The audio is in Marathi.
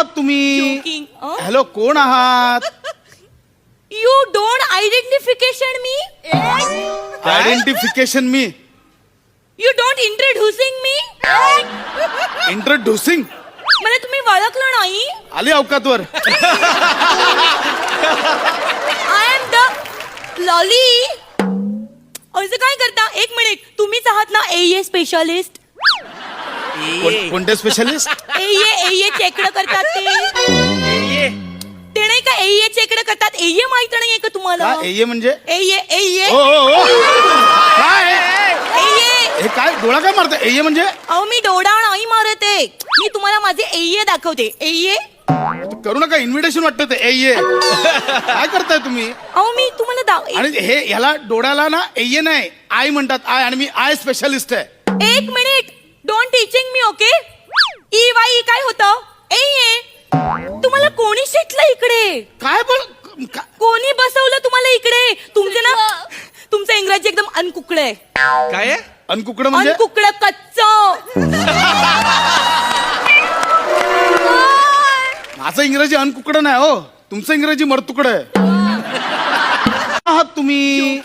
आहात तुम्ही? Joking, अं? हॅलो कोण आहात? You don't identification me identification me you don't introducing me introducing मला तुम्ही ओळखलं नाही. आली अवकातवर आय एम द लॉली असं काय करता? एक मिनिट तुम्हीच आहात ना ए स्पेशालिस्ट कोण- कोणते स्पेशलिस्ट ए ए चेकडं करतात ते. ते नाही का ए चेकडं करतात? ए माहीत नाहीये का तुम्हाला? ए म्हणजे? ए ए ओ ओ, ओ. काय? ए हे काय डोळा काय मारत ए म्हणजे? अहो मी डोळा नाही मारत आहे. मी तुम्हाला माझे ए दाखवते. ए करू नका इन्व्हिटेशन वाटतं ते. ए ये. काय करताय तुम्ही? अहो मी तुम्हाला दाव आणि हे ह्याला डोळ्याला ना ए नाही. आय म्हणतात आय आणि मी आय स्पेशालिस्ट आहे. एक minute. Don't teaching me okay E Y काय होतं? ए ये तुम्हाला कोणी शिकलं इकडे? काय बोल का- कोणी बसवलं तुम्हाला इकडे? तुमचे ना तुमचं इंग्रजी एकदम अनकुकड आहे. काय आहे? अनकुकडं म्हणजे? अनकुकड कच्च. माझं इंग्रजी अनकुकडं नाही हो. तुमचं इंग्रजी मरतुकडं आहे. आहात तुम्ही?